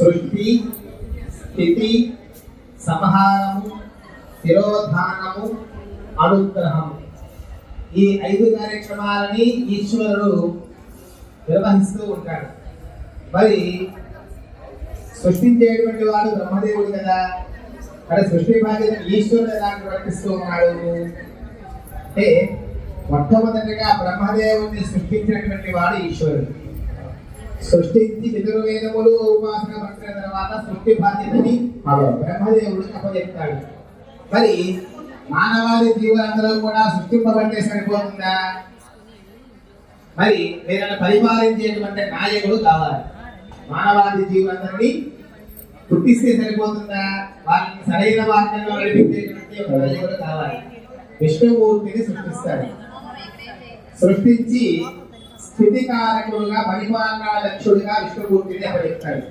సృష్టి స్థితి సంహారము తిరోధానము అనుగ్రహము. ఈ ఐదు కార్యక్రమాలని ఈశ్వరుడు నిర్వహిస్తూ ఉంటాడు. మరి సృష్టించేటువంటి వాడు బ్రహ్మదేవుడు కదా. మరి సృష్టి బాధ్యత ఈశ్వరుడు ఎలా నిర్వర్తిస్తూ ఉన్నాడు? అంటే మొట్టమొదటిగా బ్రహ్మదేవుడిని సృష్టించినటువంటి వాడు ఈశ్వరుడు. సృష్టించి పితృవేదములు ఉపాసన పట్టిన తర్వాత సృష్టి బాధ్యతని బ్రహ్మదేవుడు అప్పచెప్తాడు. మరి మానవాది జీవులందరూ కూడా సృష్టింపబట్టే సరిపోతుందా? మరి వీళ్ళని పరిపాలించేటువంటి నాయకుడు కావాలి. మానవాది జీవులందరినీ పుట్టిస్తే సరిపోతుందా? వాళ్ళని సరైన మార్గంలో నడిపించేటువంటి ఒక నాయకుడు కావాలి. విష్ణుమూర్తిని సృష్టిస్తాడు. సృష్టించి స్థితికారకుడుగా పరిపాలనా దక్షుడిగా విష్ణుమూర్తిని అప్పగిస్తాడు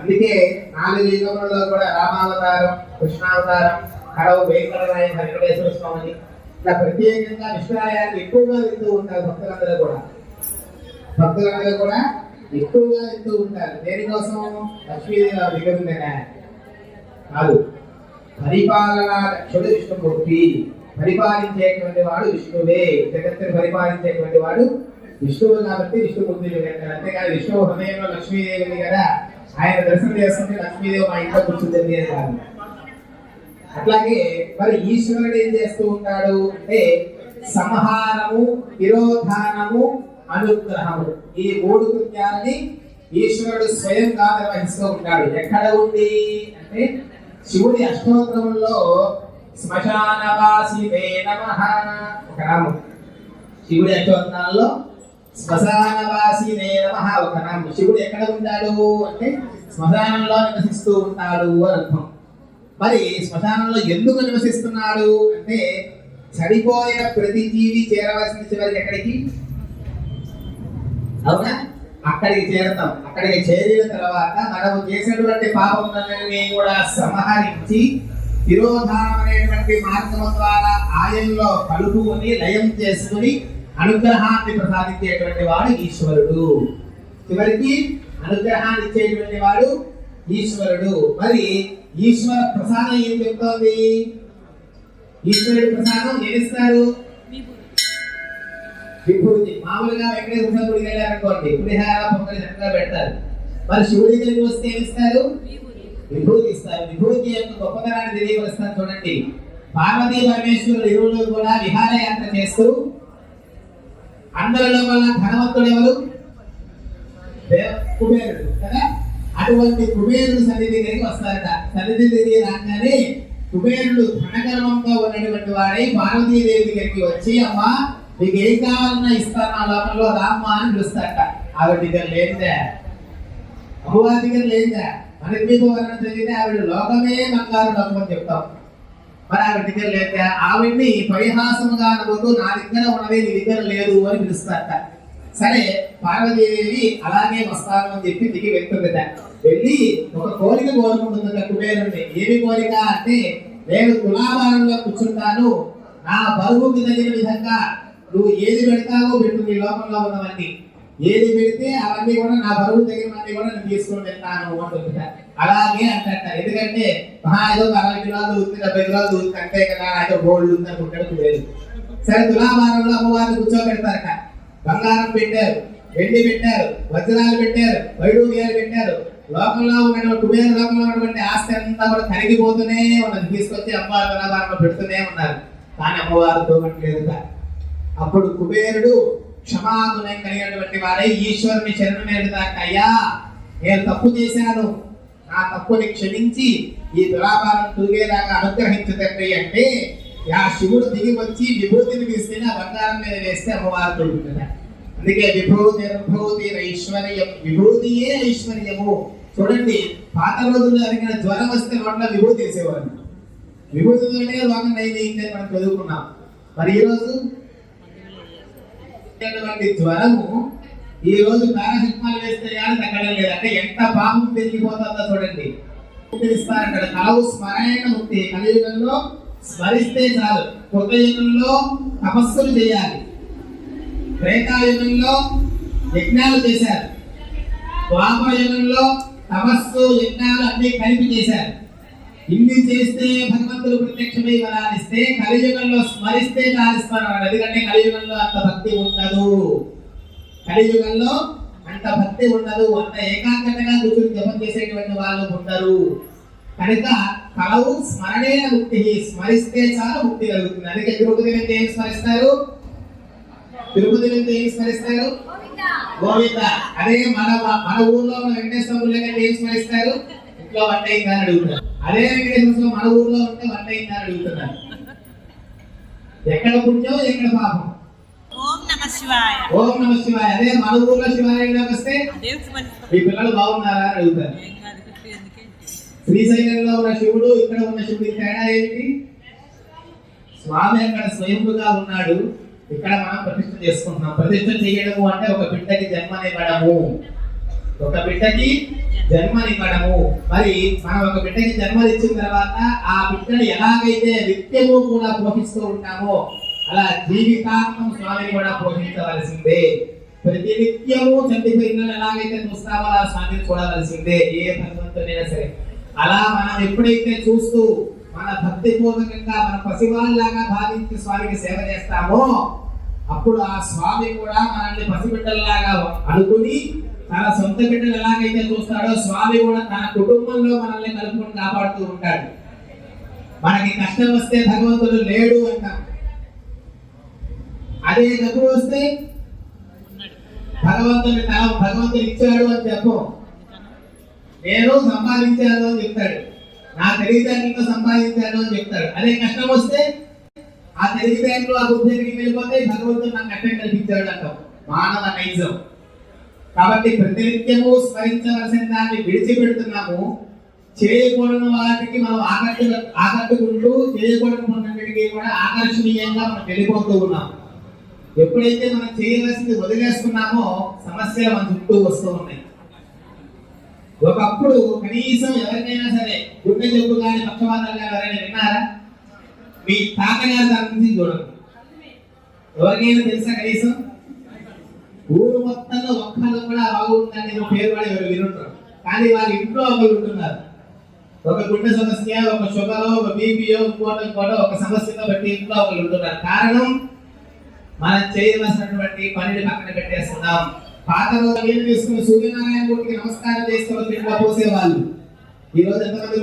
అందుకే నాలుగు యుగములలో కూడా రామావతారం కృష్ణావతారం కడవ వెంకటరాయ వెంకటేశ్వర స్వామి ఇలా ప్రత్యేకంగా విష్ణురాయాన్ని ఎక్కువగా వింటూ ఉంటారు భక్తులందరూ కూడా. భక్తులందరూ కూడా ఎక్కువగా వింటూ ఉంటారు. దేనికోసం? లక్ష్మీదేవి దిగుతుందనే కాదు పరిపాలనా దక్షుడు విష్ణుమూర్తి. పరిపాలించేటువంటి వాడు విష్ణువే. జగత్తుని పరిపాలించేటువంటి వాడు విష్ణువు కాబట్టి విష్ణుమూర్తి అంటారు అంతేకాదు విష్ణువు హృదయంలో లక్ష్మీదేవి ఉంది కదా ఆయన దర్శనం చేస్తుంటే లక్ష్మీదేవి మా ఇంట్లో కూర్చుంది అని కాదు. అట్లాగే మరి ఈశ్వరుడు ఏం చేస్తూ ఉంటాడు అంటే సంహారము తిరోధానము అనుగ్రహము. ఈ మూడు కృత్యాలని ఈశ్వరుడు స్వయంగా నిర్వహిస్తూ ఉంటాడు. ఎక్కడ ఉంది అంటే శివుడి అష్టోత్తరంలో శ్మశానవాసి నమః. ఒక నామం శివుడి అష్టోత్తరాల్లో శ్మశానవాసినే నమః. ఒక నామం శివుడు ఎక్కడ ఉంటాడు అంటే శ్మశానంలో నివసిస్తూ ఉంటాడు అని అర్థం. మరి శ్మశానంలో ఎందుకు నివసిస్తున్నాడు అంటే చనిపోయిన ప్రతి జీవి చేరవలసిన చివరికి ఎక్కడికి? అవునా? అక్కడికి చేరతాం. అక్కడికి చేరిన తర్వాత మనము చేసినటువంటి పాపములన్నీ కూడా సంహరించి తిరోధానం అనేటువంటి మార్గం ద్వారా ఆయనలో కలుపుకొని లయం చేసుకుని అనుగ్రహాన్ని ప్రసాదించేటువంటి వాడు ఈశ్వరుడు. చివరికి అనుగ్రహాన్ని ఇచ్చేటువంటి వాడు ఈశ్వరుడు. మరి ఈశ్వర ప్రసాదం ఏం చెప్తోంది? ఈశ్వరుడి ప్రసాదం ఏమిస్తారు విభూతి. మామూలుగా వెంకటేశ్వర గుడికి వెళ్ళారనుకోండి పులిహార పొంగలి చక్కగా పెడతారు. మరి శివుడి దగ్గరికి వస్తే ఏమిస్తారు విభూతి ఇస్తారు. విభూతి యొక్క గొప్పతనాన్ని తెలియపరుస్తారు చూడండి. పార్వతీ పరమేశ్వరుడు ఇరువులు కూడా విహారయాత్ర చేస్తూ అందరిలో వల్ల ధనవంతుడు ఎవరు? కుబేరుడు కదా? అటువంటి కుబేరుడు సన్నిధి దగ్గరికి వస్తారట. సన్నిధి దగ్గర రాగానే కుబేరుడు ధనగర్వంగా ఉన్నటువంటి వాడై పార్వతీదేవి దగ్గరికి వచ్చి అమ్మా నీకు ఏం కావాలన్నా ఇస్తాను నా లోపంలో రామ్మా అని పిలుస్తారట. ఆవిడ దగ్గర లేదే అమ్మవారి దగ్గర లేదా మనకి మీకు వర్ణన జరిగితే ఆవిడ లోకమే బంగారు లోకం అని చెప్తాం. మరి ఆవిడ దగ్గర లేక ఆవిడ్ని పరిహాసముగా నవ్వుతూ నా దగ్గర ఉన్నది నీ దగ్గర లేదు అని పిలుస్తారట. సరే పార్వతీదేవి అలాగే వస్తాను అని చెప్పి దిగి వెళ్తుందట. వెళ్ళి ఒక కోరిక కోరుకుంటుందట కుబేరుణ్ణి. ఏమి కోరిక అంటే నేను తులాభారంలో కూర్చుంటాను. నా బరువుకి తగిన విధంగా నువ్వు ఏది పెడతావో పెట్టు నీ లోపంలో ఉన్నవన్నీ. ఏది పెడితే అవన్నీ కూడా నా బరువు తగినవన్నీ కూడా నేను తీసుకొని వెళ్తాను అలాగే అంట ఎందుకంటే మహా ఏదో అరవై కిలోలు దూరుతుంది డెబ్బై కిలోలు దూరుతుంది అంతే కదా ఏదో గోల్డ్ ఉంది అనుకుంటాడు లేదు సరే తులాభారంలో అమ్మవారిని కూర్చోబెడతారట. బంగారం పెట్టారు వెండి పెట్టారు వజ్రాలు పెట్టారు వైడూర్యాలు పెట్టారు. లోకంలో ఉన్నటువంటి కుబేర లోకంలో ఉన్నటువంటి ఆస్తి అంతా కూడా కరిగిపోతూనే ఉన్నది. తీసుకొచ్చి అమ్మవారి తులాభారంలో పెడుతూనే ఉన్నారు. కానీ అమ్మవారు తోగట్లేదుట అప్పుడు కుబేరుడు క్షమాగుణం కలిగినటువంటి వాడై ఈశ్వరుని శరణం వేడుతాక దాకాయ్యా నేను తప్పు చేశాను. నా తప్పుని క్షమించి ఈ దురాభారం తూగేలాగా అనుగ్రహించు తండ్రి. అంటే ఆ శివుడు దిగి వచ్చి విభూతిని తీసుకుని బంగారం మీద వేస్తే అమ్మవారు దొరుకుతుంది అందుకే విభూతి విభూతి ఐశ్వర్యం. విభూతియే ఐశ్వర్యము. చూడండి పాత రోజుల్లో జరిగిన జ్వరం వస్తే నోట్లో విభూతి వేసేవారు విభూతితోనే లోకం నైవేద్యం మనం చదువుకున్నాం. మరి ఈ అటువంటి జ్వరము. ఈ రోజు పారాసిటమాల్ వేస్తే కానీ తగ్గడం లేదు అంటే ఎంత పాము పెరిగిపోతుందో చూడండి. అక్కడ కలవు స్మరణ ముక్తి. కలియుగంలో స్మరిస్తే చాలు. కృతయుగంలో తపస్సులు చేయాలి. త్రేతాయుగంలో యజ్ఞాలు చేశారు. ద్వాపర యుగంలో తపస్సు యజ్ఞాలు అన్ని కలిపి చేశారు. ఇన్ని చేస్తే భగవంతుడు ప్రత్యక్షమై వరాలిస్తే కలియుగంలో స్మరిస్తే లాలిస్తారు ఎందుకంటే కలియుగంలో అంత భక్తి ఉండదు. కలియుగంలో అంత భక్తి ఉండదు. అంత ఏకాగ్రతగా కూర్చొని జపం చేసేటువంటి వాళ్ళు ఉండరు. కనుక కలవు స్మరణే ముక్తి స్మరిస్తే చాలు ముక్తి కలుగుతుంది. అందుకే తిరుపతి వెళ్తే ఏం స్మరిస్తారు? తిరుపతి వెళ్తే ఏం స్మరిస్తారు? గోవింద. అదే మన మన ఊర్లో ఉన్న వెంకటేశ్వర ఏం స్మరిస్తారు? ఇంట్లో వంట అయిందా అని అడుగుతున్నారు. అదే వెంకటేశ్వర మన ఊర్లో ఉంటే వంట అయిందా అని అడుగుతున్నారు. ఎక్కడ పుణ్యం ఎక్కడ పాపం? ఓం నమ శివాయ. ఓం నమ శివాయ. అదే మన ఊర్లో వస్తే మీ పిల్లలు బాగున్నారా అని అడుగుతారు. శ్రీశైలంలో ఉన్న శివుడు ఇక్కడ ఉన్న శివుడి తేడా ఏంటి? స్వామి అక్కడ స్వయంపుగా ఉన్నాడు. ఇక్కడ మనం ప్రతిష్ఠ చేసుకుంటున్నాం. ప్రతిష్ఠ చేయడము అంటే ఒక బిడ్డకి జన్మనివ్వడము. ఒక బిడ్డకి జన్మనివ్వడము. మరి మనం ఒక బిడ్డకి జన్మనిచ్చిన తర్వాత ఆ బిడ్డను ఎలాగైతే నిత్యము కూడా పోషిస్తూ ఉంటామో అలా జీవితాంతం స్వామిని కూడా పోషించవలసిందే. ప్రతి నిత్యము చనిపోయిన ఎలాగైతే చూస్తామో అలా స్వామిని చూడవలసిందే ఏ భగవంతుడైనా సరే. అలా మనం ఎప్పుడైతే చూస్తూ మన భక్తి పూర్వకంగా మన పసివాళ్ళలాగా భావించి స్వామికి సేవ చేస్తామో అప్పుడు ఆ స్వామి కూడా మనల్ని పసిబిడ్డల్లాగా అనుకుని తన సొంత బిడ్డలు ఎలాగైతే చూస్తాడో స్వామి కూడా తన కుటుంబంలో మనల్ని కలుపుకొని కాపాడుతూ ఉంటాడు. మనకి కష్టం వస్తే భగవంతుడు లేడు అంటాం. అదే డబ్బులు వస్తే భగవంతుని తన భగవంతుడు ఇచ్చాడు అని చెప్పు. నేను సంపాదించాను అని చెప్తాడు. నా తెలివితేటలతో సంపాదించాను అని చెప్తాడు. అదే కష్టం వస్తే ఆ తెలివితేటలు ఆ బుద్ధి వెళ్ళిపోతే భగవంతుడు నాకు కష్టం కల్పించాడు అంటాం మానవ నైజం. కాబట్టి ప్రతినిత్యము స్మరించవలసిన దాన్ని విడిచిపెడుతున్నాము. చేయకూడని వాటికి మనం ఆకట్టు ఆకట్టుకుంటూ చేయకూడని పనులన్నిటికీ కూడా ఆకర్షణీయంగా మనం వెళ్ళిపోతూ ఉన్నాం ఎప్పుడైతే మనం చేయవలసింది వదిలేస్తున్నామో సమస్యలు మన చుట్టూ వస్తూ ఉన్నాయి. ఒకప్పుడు కనీసం ఎవరికైనా సరే గుండె జబ్బు కానీ పక్షవాతాలు కానీ ఎవరైనా విన్నారా? మీ తాతగారి దాని గురించి చూడండి. ఎవరికైనా తెలుసా కనీసం? ఊరు మొత్తంలో ఒక్కళ్ళు కూడా బాగుందని ఒక పేరు కూడా ఎవరు వినుంటారు కానీ వాళ్ళ ఇంట్లో ఒకరు ఉంటున్నారు. ఒక గుండె సమస్య ఒక షుగర్ ఒక బీపీఓ ఇంకోటి ఇంకోటి ఒక సమస్యతో బట్టి ఇంట్లో ఒకరు ఉంటున్నారు. కారణం మనం చేయవలసినటువంటి పనిని పక్కన పెట్టేస్తున్నాం. పాత రోజు నీళ్ళు తీసుకుని సూర్యనారాయణ మూర్తికి నమస్కారం చేస్తూ ఇంట్లో పోసేవాళ్ళు. ఈ రోజు ఎంతమంది